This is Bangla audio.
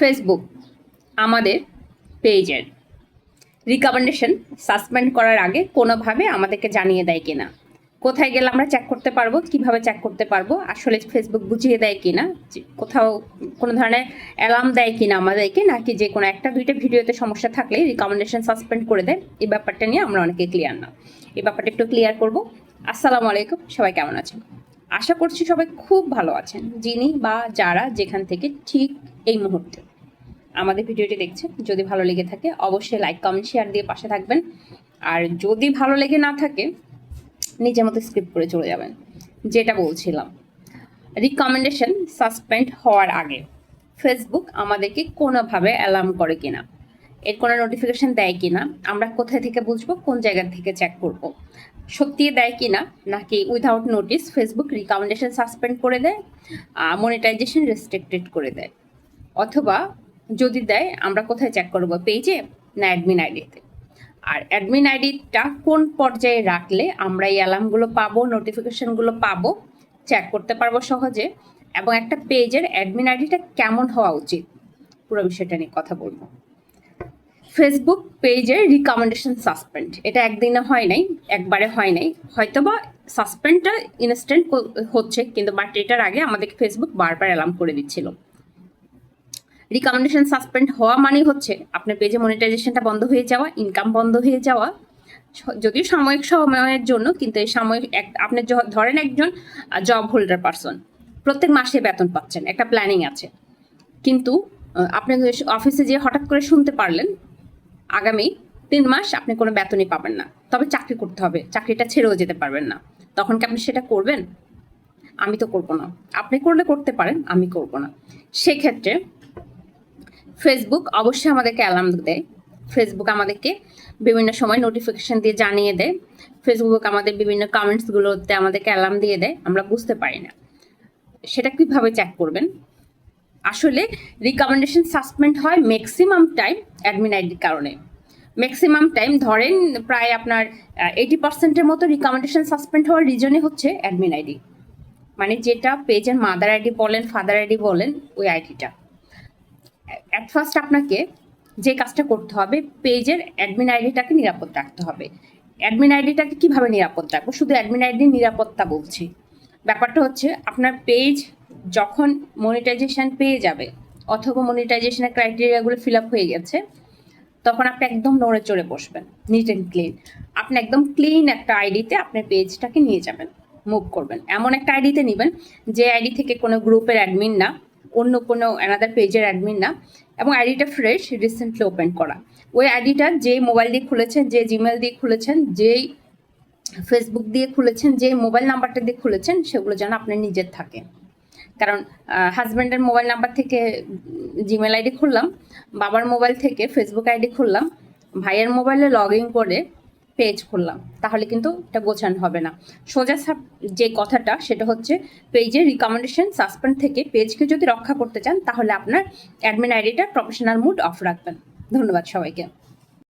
ফেসবুক, আমাদের পেজের রিকমেন্ডেশন সাসপেন্ড করার আগে কোনোভাবে আমাদেরকে জানিয়ে দেয় কিনা। কোথায় গেলে আমরা চেক করতে পারব, কীভাবে চেক করতে পারব, আসলে ফেসবুক বুঝিয়ে দেয় কিনা কোথাও কোনো ধরনের অ্যালার্ম দেয় কিনা আমাদেরকে, নাকি যে কোনো একটা, দুইটা ভিডিওতে সমস্যা থাকলে রিকমেন্ডেশন সাসপেন্ড করে দেয়। এই ব্যাপারটা নিয়ে আমরা অনেকে ক্লিয়ার না। এই ব্যাপারটা একটু ক্লিয়ার করব। আসসালামু আলাইকুম, সবাই কেমন আছেন? আশা করছি সবাই খুব ভালো আছেন। যিনি বা যারা যেখান থেকে ঠিক এই মুহূর্তে আমাদের ভিডিওটি দেখছেন, যদি ভালো লেগে থাকে, অবশ্যই লাইক কমেন্ট শেয়ার দিয়ে পাশে থাকবেন। আর যদি ভালো লেগে না থাকে, নিজের মতো স্ক্রিপ্ট করে চলে যাবেন। যেটা বলছিলাম রিকমেন্ডেশন সাসপেন্ড হওয়ার আগে ফেসবুক আমাদেরকে কোনোভাবে অ্যালার্ম করে কিনা, এর কোনো নোটিফিকেশন দেয় কিনা, আমরা কোথায় থেকে বুঝব, কোন জায়গা থেকে চেক করব, সত্যি দেয় কিনা, নাকি without notice Facebook recommendation suspend করে দেয় মনিটাইজেশন রেস্ট্রিক্টেড করে দেয়, অথবা যদি দেয়, আমরা কোথায় চেক করব? পেজে না অ্যাডমিন আইডিতে আর অ্যাডমিন আইডিটা কোন পর্যায়ে রাখলে আমরা এই অ্যালার্মগুলো পাবো নোটিফিকেশনগুলো পাবো চেক করতে পারব সহজে? এবং একটা পেজের অ্যাডমিন আইডিটা কেমন হওয়া উচিত? পুরো বিষয়টা নিয়ে কথা বলব। ফেসবুক পেজের রিকমেন্ডেশন সাসপেন্ড এটা একদিনে হয় নাই, একবারে হয় নাই। হয়তোবা সাসপেন্ডটা ইনস্ট্যান্ট হচ্ছে, কিন্তু বাট এটার আগে আমাদেরকে ফেসবুক বারবার অ্যালার্ম করে দিচ্ছিল। রিকমেন্ডেশন সাসপেন্ড হওয়া মানে হচ্ছে আপনার পেজে মনিটাইজেশনটা বন্ধ হয়ে যাওয়া ইনকাম বন্ধ হয়ে যাওয়া। যদিও সাময়িক সময়ের জন্য, কিন্তু এই সাময়িক এক- আপনি ধরেন একজন জব হোল্ডার পারসন প্রত্যেক মাসে বেতন পাচ্ছেন, একটা প্ল্যানিং আছে। কিন্তু আপনি অফিসে যেয়ে হঠাৎ করে শুনতে পারলেন, আগামী তিন মাস আপনি কোনো বেতনই পাবেন না। তবে চাকরি করতে হবে, চাকরিটা ছেড়েও যেতে পারবেন না। তখন কি আপনি সেটা করবেন? আমি তো করব না। আপনি করলে করতে পারেন, আমি করব না। সেক্ষেত্রে ফেসবুক অবশ্যই আমাদেরকে অ্যালার্ম দেয়। ফেসবুক আমাদেরকে বিভিন্ন সময় নোটিফিকেশন দিয়ে জানিয়ে দেয়। ফেসবুক আমাদের বিভিন্ন কমেন্টসগুলোতে আমাদেরকে অ্যালার্ম দিয়ে দেয়। আমরা বুঝতে পারি না। সেটা কীভাবে চেক করবেন? আসলে রিকমেন্ডেশন সাসপেন্ড হয় ম্যাক্সিমাম টাইম অ্যাডমিন আইডির কারণে। ম্যাক্সিমাম টাইম ধরেন প্রায় আপনার এইটি পার্সেন্টের মতো রিকমেন্ডেশন সাসপেন্ড হওয়ার রিজনই হচ্ছে অ্যাডমিন আইডি মানে যেটা পেজের মাদার আইডি বলেন ফাদার আইডি বলেন, ওই আইডিটা অ্যাট ফার্স্ট আপনাকে যে কাজটা করতে হবে পেজের অ্যাডমিন আইডিটাকে নিরাপদ রাখতে হবে। অ্যাডমিন আইডিটাকে কীভাবে নিরাপদ রাখব? শুধু অ্যাডমিন আইডি নিরাপত্তা বলছি। ব্যাপারটা হচ্ছে আপনার পেজ যখন মনিটাইজেশন পেয়ে যাবে, অথবা মনিটাইজেশনের ক্রাইটেরিয়াগুলো ফিল আপ হয়ে গেছে, তখন আপনি একদম নড়ে চড়ে বসবেন নিট অ্যান্ড ক্লিন আপনি একদম ক্লিন একটা আইডিতে আপনার পেজটাকে নিয়ে যাবেন মুভ করবেন। এমন একটা আইডিতে নেবেন, যে আইডি থেকে কোনো গ্রুপের অ্যাডমিন না অন্য কোনো অ্যানাদার পেজের অ্যাডমিন না। এবং আইডিটা ফ্রেশ রিসেন্টলি ওপেন করা। ওই আইডিটা যে মোবাইল দিয়ে খুলেছেন যে জিমেল দিয়ে খুলেছেন, যেই ফেসবুক দিয়ে খুলেছেন যে মোবাইল নাম্বারটা দিয়ে খুলেছেন, সেগুলো যেন আপনার নিজের থাকে। কারণ হাজব্যান্ডের মোবাইল নাম্বার থেকে জিমেল আইডি খুললাম, বাবার মোবাইল থেকে ফেসবুক আইডি খুললাম, ভাইয়ের মোবাইলে লগ ইন করে পেজ খুললাম, তাহলে কিন্তু এটা গোছানো হবে না। সোজা যে কথাটা, সেটা হচ্ছে পেজের রিকমেন্ডেশন সাসপেন্ড থেকে পেজকে যদি রক্ষা করতে চান, তাহলে আপনার অ্যাডমিন আইডিটা প্রফেশনাল মুড অফ রাখবেন। ধন্যবাদ সবাইকে।